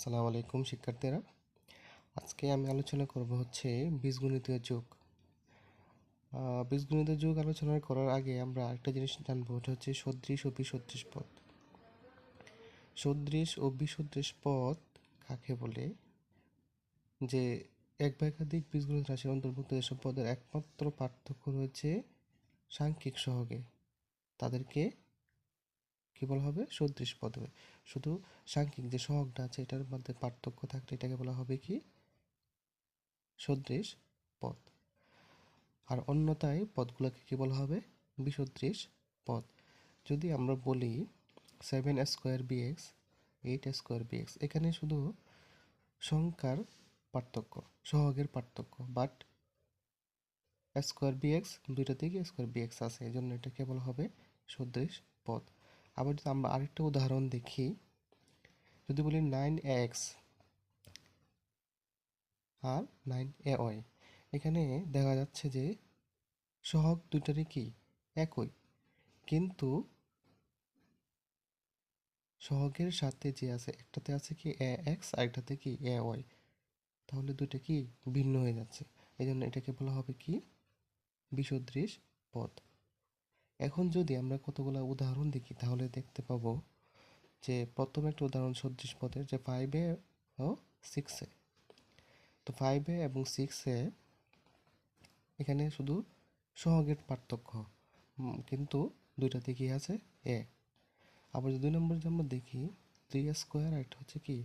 আসসালামু আলাইকুম শিক্ষার্থীরা। আজকে আমি আলোচনা করব হচ্ছে বীজগণিতীয় যুগ। আহ, বীজগণিতীয় যুগ আলোচনা করার আগে আমরা একটা জিনিস জানব ওটা হচ্ছে সদৃশ ও বিসদৃশ পদ। সদৃশ ও বিসদৃশ পদ কাকে বলে? যে এক বা একাধিক বীজগণিত রাশির অন্তর্ভুক্ত যেসব পদের একমাত্র পার্থক্য রয়েছে সাংখ্যিক সহগে তাদেরকে কি বলা হবে? সদৃশ পদ। হবে শুধু সাংখ্যিক যে সহগটা আছে, এটার মধ্যে পার্থক্য থাকলে এটাকে বলা হবে কি? সদৃশ পদ। আর অন্যতায় পদগুলোকে কি বলা হবে? বিসদৃশ পদ। যদি আমরা বলি seven square b x eight square b x এখানে শুধু সংখ্যার পার্থক্য, সহগের পার্থক্য বাট স্কোয়ার বিএক্স থেকে স্কোয়ার বিএক্স আছে এই জন্য এটা কেবল হবে সদৃশ পদ। আবার যদি আমরা আরেকটা উদাহরণ দেখি, যদি বলি নাইন এক্স আর নাইন এ ওয়াই এখানে দেখা যাচ্ছে যে সহগ দুইটারই কি? একই। কিন্তু সহগের সাথে যে আছে, একটাতে আছে কি এ এক্স আর একটাতে কি এ ওয়াই তাহলে দুইটা কি ভিন্ন হয়ে যাচ্ছে। এই জন্য এটাকে বলা হবে কি? বিসদৃশ পদ। এখন যদি আমরা কতগুলো উদাহরণ দেখি, তাহলে দেখতে পাবো যে প্রথম একটা উদাহরণ সদৃশ পদের, যে ফাইভে ও সিক্সে তো ফাইভে এবং সিক্সে এখানে শুধু সহগের পার্থক্য কিন্তু দুইটাতে কি আছে এ আবার দুই নম্বর যে আমরা দেখি থ্রি স্কোয়ার আর হচ্ছে কি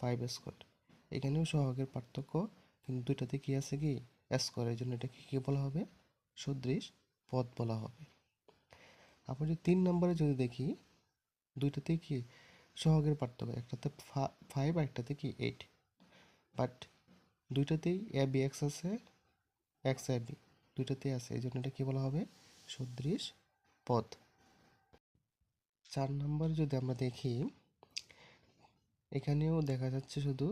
ফাইভ স্কোয়ার এখানেও সহগের পার্থক্য, কিন্তু দুইটাতে কি আছে কি স্কোয়ার এই জন্য এটাকে কি বলা হবে? সদৃশ পদ বলা হবে। আবার যদি তিন নম্বরে যদি দেখি, দুইটাতে কি সহগের পার্থক্য? একটাতে ফাইভ আর একটাতে কি এইট বাট দুইটাতেই এ বি এক্স আছে এক্স এ বি দুইটাতেই আছে, এই জন্য এটা কি বলা হবে? সদৃশ পদ। চার নম্বর যদি আমরা দেখি, এখানেও দেখা যাচ্ছে শুধু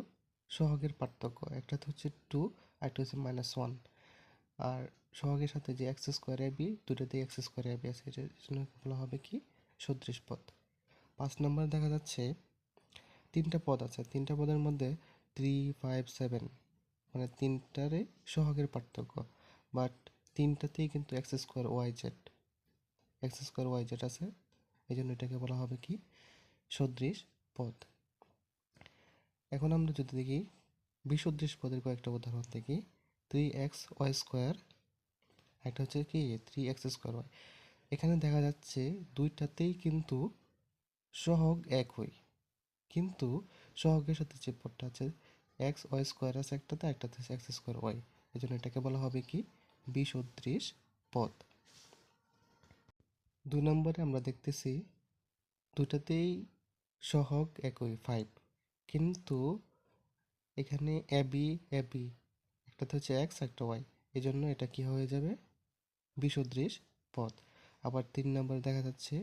সহগের পার্থক্য। একটাতে হচ্ছে টু আর একটা হচ্ছে মাইনাস ওয়ান আর সহগের সাথে যে এক্স স্কোয়ার বি দুটোতে এক্স স্কোয়ার বি আছে জন্য বলা হবে কি? সদৃশ পদ। পাঁচ নম্বরে দেখা যাচ্ছে তিনটা পদ আছে। তিনটা পদের মধ্যে থ্রি ফাইভ সেভেন মানে তিনটারে সহগের পার্থক্য। বাট তিনটাতেই কিন্তু X square Y Z X square Y Z আছে। এই জন্য এটাকে বলা হবে কি? সদৃশ পদ। এখন আমরা যদি দেখি, বিসদৃশ পদের কয়েকটা উদাহরণ দেখি। থ্রি এক্স ওয়াই স্কোয়ার একটা হচ্ছে কি থ্রি এক্স স্কোয়ার ওয়াই এখানে দেখা যাচ্ছে দুইটাতেই কিন্তু সহগ এক একই কিন্তু সহগের সাথে যে পদটা আছে এক্স ওয়াই স্কোয়ার আছে একটাতে একটাতে এক্স স্কোয়ার ওয়াই এই জন্য এটাকে বলা হবে কি, বিসদৃশ পদ। দুই নম্বরে আমরা দেখতেছি দুটাতেই সহগ একই ফাইভ কিন্তু এখানে এবি এবি একটাতে হচ্ছে এক্স একটা ওয়াই এই জন্য এটা কি হয়ে যাবে? বিসদৃশ পদ আবার তিন নম্বরে দেখা যাচ্ছে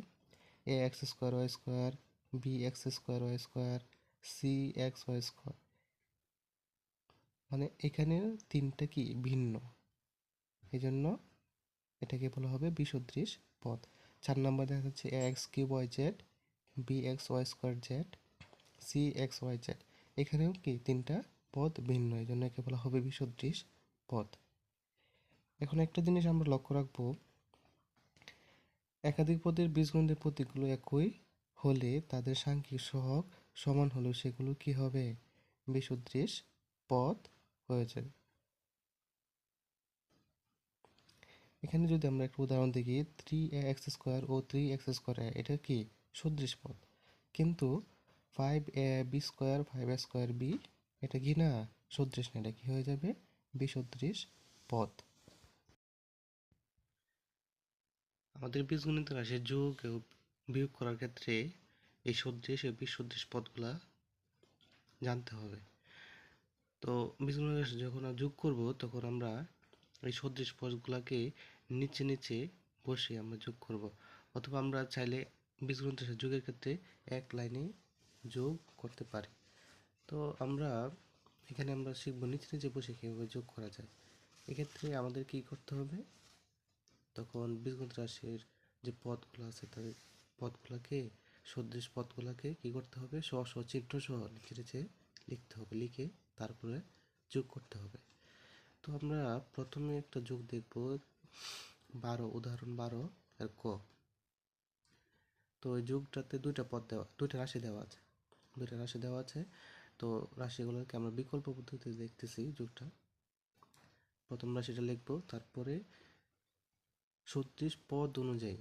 A X square Y square B X square Y square C X Y square মানে এখানে তিনটা কি ভিন্ন? এই জন্য এটাকে বলা হবে বিসদৃশ পদ চার নম্বর দেখা যাচ্ছে A X cube Y Z B X Y square Z C X Y Z এখানেও কি তিনটা পদ ভিন্ন? এই জন্য একে বলা হবে বিসদৃশ পদ এখন একটা জিনিস আমরা লক্ষ্য রাখব, একাধিক পদের বীজগণিতের প্রতীকগুলো একই হলে তাদের সাংখ্যিক সহগ সমান হলেও সেগুলো কি হবে? বিসদৃশ পদ হয়ে যাবে। এখানে যদি আমরা একটা উদাহরণ দেখি থ্রি এক্স স্কোয়ার ও থ্রি এক্স স্কোয়ার এটা কি? সদৃশ পদ। কিন্তু five A B square five A square B এটা কি না? সদৃশ না, এটা কি হয়ে যাবে? বিসদৃশ পদ। আমাদের বীজগণিত রাশির যোগ বিয়োগ করার ক্ষেত্রে এই সদৃশ ও বিসদৃশ পদগুলা জানতে হবে। তো বীজগণিত রাশি যখন যোগ করব, তখন আমরা এই সদৃশ পদগুলাকে নিচে নিচে বসে আমরা যোগ করব। অথবা আমরা চাইলে বীজগণিত রাশির যোগের ক্ষেত্রে এক লাইনে যোগ করতে পারি। তো আমরা এখানে আমরা শিখব নিচে নিচে বসে কীভাবে যোগ করা যায়। এক্ষেত্রে আমাদের কি করতে হবে? তখন বীজগণিত রাশির যে পদগুলো আছে তাদের পদগুলোকে, সদৃশ পদগুলোকে কি করতে হবে? স্ব স্ব চিহ্ন সহ নিচে লিখতে হবে, লিখে তারপরে যোগ করতে হবে। তো আমরা প্রথমে একটা যোগ দেখব। বারো, উদাহরণ বারো আর ক। তো এই যোগটাতে দুইটা পদ দেওয়া, দুইটা রাশি দেওয়া আছে। দুইটা রাশি দেওয়া আছে। তো রাশিগুলোকে আমরা বিকল্প পদ্ধতিতে দেখতেছি যোগটা। প্রথম রাশিটা লিখব, তারপরে ছত্রিশ পদ অনুযায়ী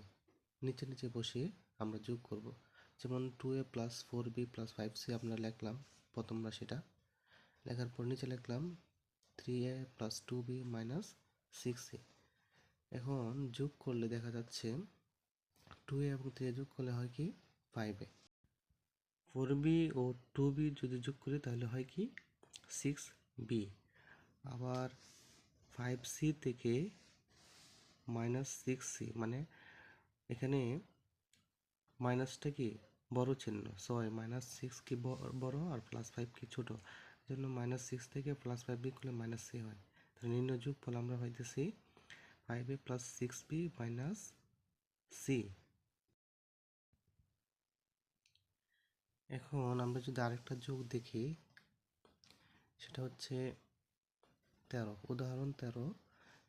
নিচে নিচে বসিয়ে আমরা যোগ করব। যেমন two A plus four B plus five C আমরা লিখলাম প্রথম রাশিটা। লেখার পর নিচে লিখলাম three A plus two B minus six A এখন যোগ করলে দেখা যাচ্ছে টু এ এবং থ্রি এ যোগ করলে হয় কি ফাইভ এ ফোর বি ও টু বি যদি যোগ করি তাহলে হয় কি সিক্স বি আবার ফাইভ সি থেকে মাইনাস সিক্স সি মানে এখানে মাইনাসটা কি বড় চিহ্ন? ছয় মাইনাস সিক্স কি বড় আর প্লাস ফাইভ কি ছোট? জন্য মাইনাস সিক্স থেকে প্লাস ফাইভ বি করলে মাইনাস সি হয়। তাহলে নির্ণয় যোগ ফল আমরা পাইতেছি five A plus six B minus C এখন আমরা যদি আরেকটা যোগ দেখি, সেটা হচ্ছে তেরো। উদাহরণ তেরো।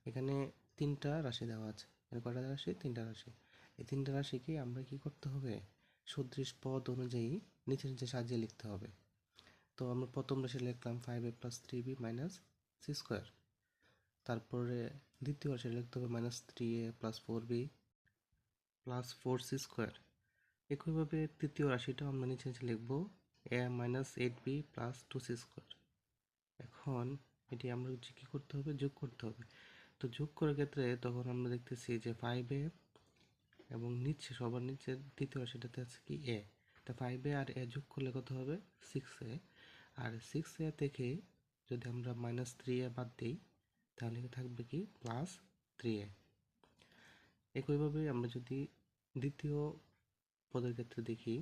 এখানে তিনটা রাশি দেওয়া আছে। এখানে কয়টা রাশি? তিনটা রাশি। এই তিনটা রাশিকে আমরা কি করতে হবে? সদৃশ পদ অনুযায়ী নিচে নিচে সাজিয়ে লিখতে হবে। তো আমরা প্রথম রাশি লিখলাম five A plus three B minus C square তারপরে দ্বিতীয় রাশি লিখতে হবে minus three A plus four B plus four C square একইভাবে তৃতীয় রাশিটাও আমরা নিচে নিচে লিখব A minus eight B plus two C square এখন এটি আমরা কী করতে হবে? যোগ করতে হবে। তো যোগ করার ক্ষেত্রে তখন আমরা দেখতেছি যে ফাইভে এবং নিচে, সবার নিচে দ্বিতীয় রাশিটাতে আছে কি এ তা ফাইভে আর এ যোগ করলে কত হবে? সিক্স এ আর সিক্স এ থেকে যদি আমরা মাইনাস থ্রি এ বাদ দিই, তাহলে থাকবে কি? প্লাস থ্রি এ একইভাবে আমরা যদি দ্বিতীয় পদের ক্ষেত্রে দেখি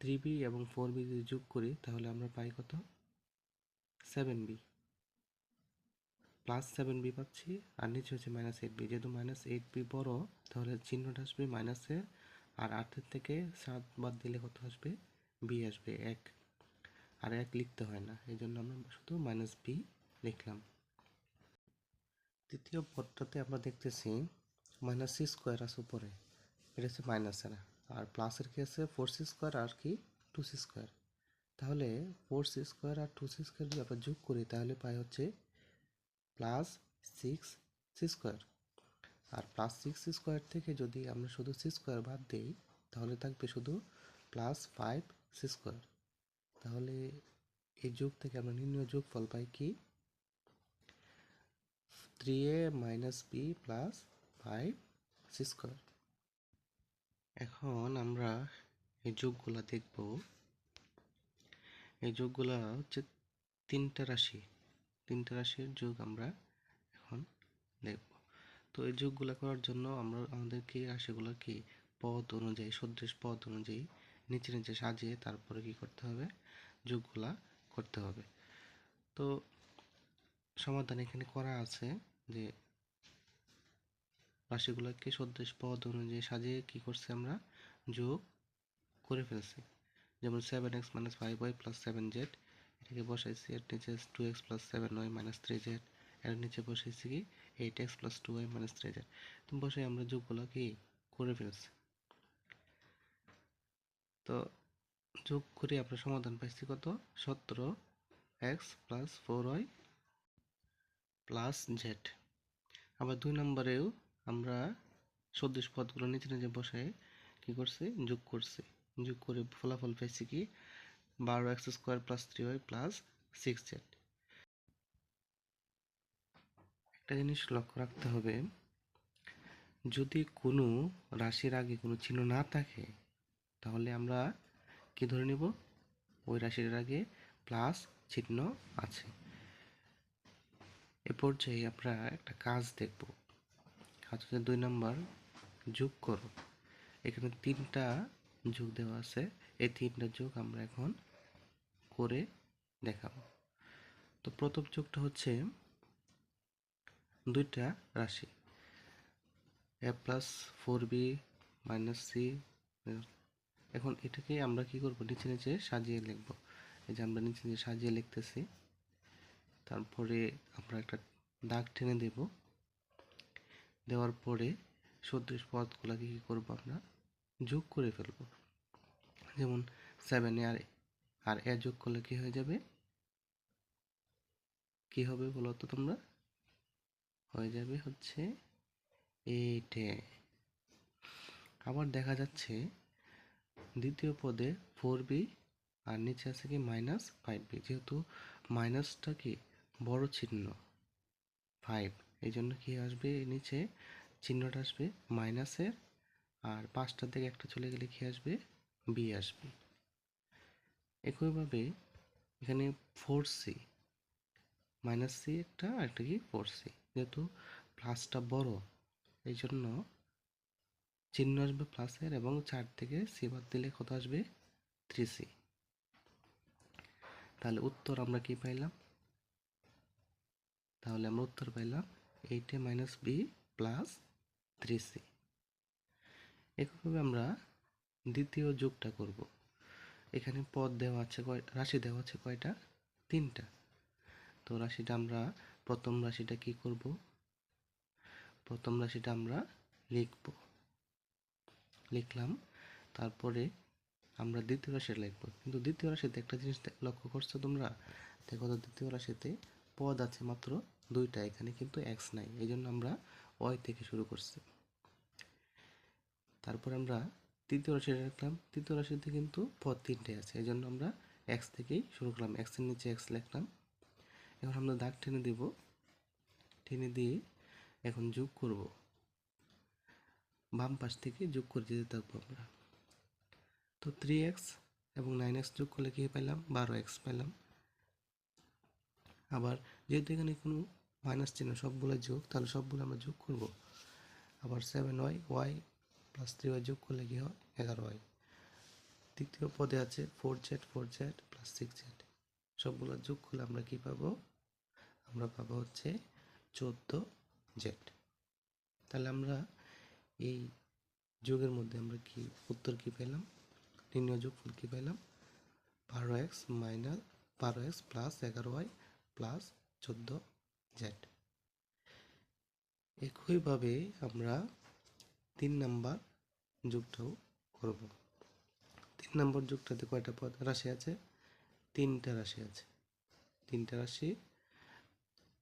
থ্রি বি এবং ফোর বি যদি যোগ করি, তাহলে আমরা পাই কত? Seven B plus seven B পাচ্ছি, আর নিচে হচ্ছে মাইনাস এইট বি যেহেতু মাইনাস এইট বি বড়, তাহলে চিহ্নটা আসবে মাইনাসে আর আটের থেকে সাত বাদ দিলে কত আসবে? বি আসবে এক। আর এক লিখতে হয় না এই জন্য আমরা শুধু মাইনাস বি লিখলাম। তৃতীয় পদটাতে আমরা দেখতেছি মাইনাস সি স্কোয়ার আছে উপরে, এটা হচ্ছে মাইনাসের আর প্লাসের কি আছে? ফোর সি স্কোয়ার আর কি? টু সি স্কোয়ার তাহলে ফোর সি স্কোয়ার আর টু সি স্কোয়ার যদি আমরা যোগ করি, তাহলে পাই হচ্ছে প্লাস সিক্স সি স্কোয়ার আর প্লাস সিক্স স্কোয়ার থেকে যদি আমরা শুধু সি স্কোয়ার বাদ দিই, তাহলে থাকবে শুধু প্লাস ফাইভ সি স্কোয়ার তাহলে এই যোগ থেকে আমরা নির্ণয় যোগফল পাই কি? Three A minus B plus five C square এখন আমরা এই যোগগুলা দেখব। এই যোগগুলা হচ্ছে তিনটা রাশি। তিনটা রাশির যোগ আমরা এখন দেখব। তো এই যোগগুলো করার জন্য আমরা, আমাদেরকে রাশিগুলো কি পদ অনুযায়ী, সদৃশ পদ অনুযায়ী নিচে নিচে সাজিয়ে তারপরে কি করতে হবে? যোগগুলা করতে হবে। তো সমাধান এখানে করা আছে যে রাশিগুলোকে সদৃশ পদ অনুযায়ী সাজিয়ে কি করছি আমরা? যোগ করে ফেলছি। যেমন seven X minus five Y plus seven Z এটাকে বসাইছি এর নিচে two X plus seven Y minus three Z এর নিচে বসাইছি কি eight X plus two Y minus three Z তো বসে আমরা যোগগুলো কি করে ফেলছি। তো যোগ করে আমরা সমাধান পাইছি কত? সতেরো X plus four Y plus Z আবার দুই নম্বরেও আমরা সদৃশ পদগুলো নিচে নিচে বসে কি করছি? যোগ করছি। যোগ করে ফলাফল পাইছি কি বারো X square plus three Y plus six Z একটা জিনিস লক্ষ্য রাখতে হবে, যদি কোনো রাশির আগে কোনো চিহ্ন না থাকে, তাহলে আমরা কি ধরে নেব? ওই রাশির আগে প্লাস চিহ্ন আছে। এ পর্যায়ে আমরা একটা কাজ দেখব। কাজ হচ্ছে দুই নম্বর, যোগ করো। এখানে তিনটা যোগ দেওয়া আছে। এই তিনটা যোগ আমরা এখন করে দেখাবো। তো প্রথম যোগটা হচ্ছে দুইটা রাশি। A plus four B minus C এখন এটাকে আমরা কি করব? নিচে নিচে সাজিয়ে লিখব। এই যে আমরা নিচে নিচে সাজিয়ে লিখতেছি। তারপরে আমরা একটা দাগ টেনে দেব। দেওয়ার পরে সদৃশ পদগুলোকে কী করব আমরা? যোগ করে ফেলব। যেমন সেভেন আর আর এ যোগ করলে কি হয়ে যাবে? কি হবে বলো তো তোমরা? হয়ে যাবে হচ্ছে এইটে আবার দেখা যাচ্ছে দ্বিতীয় পদে ফোর বি আর নিচে আছে কি মাইনাস ফাইভ বি যেহেতু মাইনাসটা কি? বড় চিহ্ন। ফাইভ এই জন্য কি আসবে নিচে? চিহ্নটা আসবে মাইনাসের আর পাঁচটার দিকে একটা চলে গেলে কি আসবে? বি আসবে। একইভাবে এখানে ফোর সি মাইনাস সি একটা আর একটা কি ফোর সি যেহেতু প্লাসটা বড়, এই জন্য চিহ্ন আসবে প্লাসের এবং চার থেকে সি বাদ দিলে কত আসবে? থ্রি সি তাহলে উত্তর আমরা কি পাইলাম? তাহলে আমরা উত্তর পাইলাম eight A minus B plus three C একইভাবে আমরা দ্বিতীয় যোগটা করব। এখানে পদ দেওয়া আছে কয়, রাশি দেওয়া আছে কয়টা? তিনটা। তো রাশিটা আমরা, প্রথম রাশিটা কি করব? প্রথম রাশিটা আমরা লিখব। লিখলাম। তারপরে আমরা দ্বিতীয় রাশিটা লিখব। কিন্তু দ্বিতীয় রাশিতে একটা জিনিস লক্ষ্য করছ তোমরা? দেখো তো দ্বিতীয় রাশিতে পদ আছে মাত্র দুইটা, এখানে কিন্তু এক্স নাই। এই জন্য আমরা ওয়াই থেকে শুরু করছি। তারপর আমরা তৃতীয় রাশিটা রাখলাম। তৃতীয় রাশিতে কিন্তু পদ তিনটে আছে। এই জন্য আমরা এক্স থেকেই শুরু করলাম। এক্সের নিচে এক্স লিখলাম। এখন আমরা দাগ টেনে দিব। টেনে দিয়ে এখন যোগ করব। বাম পাশ থেকে যোগ করে দিতে থাকব আমরা। তো থ্রি এক্স এবং নাইন এক্স যোগ করলে কী পেলাম বারো এক্স পেলাম আবার যেহেতু এখানে কোনো মাইনাস চিহ্ন সবগুলো যোগ, তাহলে সবগুলো আমরা যোগ করব। আবার seven Y Y plus three Y যোগ করলে কী হয়? এগারো ওয়াই তৃতীয় পদে আছে four Z four Z plus six Z সবগুলো যোগ করলে আমরা কি পাবো? আমরা পাবো হচ্ছে চোদ্দ জেড তাহলে আমরা এই যোগের মধ্যে আমরা কি, উত্তর কি পেলাম? নির্ণয় যোগফল কি পেলাম? বারো এক্স মাইনাস বারো এক্স প্লাস এগারো ওয়াই প্লাস চোদ্দ জেড একইভাবে আমরা তিন নাম্বার যোগটাও করব। তিন নম্বর যুগটাতে কয়টা পদ? রাশি আছে? তিনটা রাশি আছে। তিনটা রাশি,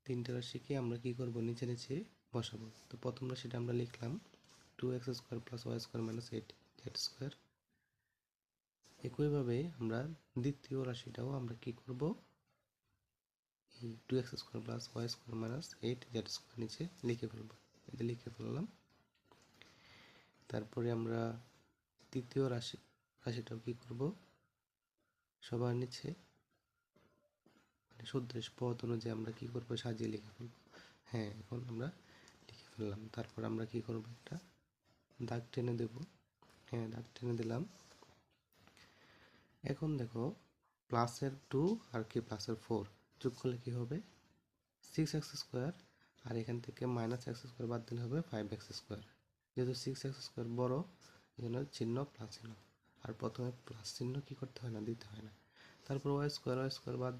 তিনটা রাশিকে আমরা কি করব? নিচে নিচে বসাবো। তো প্রথম রাশিটা আমরা লিখলাম two X square plus Y square minus eight Z square একইভাবে আমরা দ্বিতীয় রাশিটাও আমরা কি করব? Two X square plus Y square minus eight Z square নিচে লিখে ফেলব। এটা লিখে ফেললাম। তারপরে আমরা তৃতীয় রাশি, রাশিটাও কি করব? সবার নিচে মানে সদৃশ পদ অনুযায়ী আমরা কি করব? সাজিয়ে লিখে ফেলব। হ্যাঁ এখন আমরা লিখে ফেললাম। তারপর আমরা কি করব? একটা দাগ টেনে দেব। হ্যাঁ দাগ টেনে দিলাম। এখন দেখো প্লাসের টু আর কি প্লাসের ফোর যোগ করলে কি হবে? সিক্স এক্স স্কোয়ার আর এখান থেকে মাইনাস এক্স স্কোয়ার বাদ দিলে হবে ফাইভ এক্স স্কোয়ার যেহেতু সিক্স এক্স স্কোয়ার বড়ো এই জন্য চিহ্ন প্লাস চিহ্ন। আর প্রথমে প্লাস চিহ্ন কী করতে হয় না, দিতে হয় না। তারপর ওয়াই স্কোয়ার ওয়াই স্কোয়ার বাদ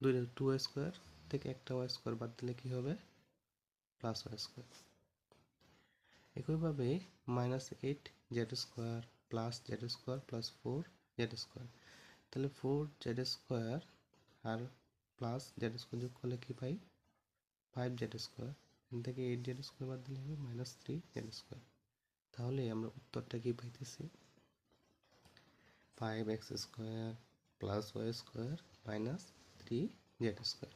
দুইটা টু ওয়াই স্কোয়ার থেকে একটা ওয়াই স্কোয়ার বাদ দিলে কী হবে? প্লাস ওয়াই স্কোয়ার একইভাবে minus eight Z square plus Z square plus four Z square তাহলে ফোর জেড স্কোয়ার আর প্লাস জেড স্কোয়ার যোগ করলে কী পাই? ফাইভ জেড স্কোয়ার এখান থেকে এইট জেড স্কোয়ার বাদ দিলে হবে মাইনাস থ্রি জেড স্কোয়ার তাহলে আমরা উত্তরটা কি পাইতেছি? Five X square plus Y square minus three Z square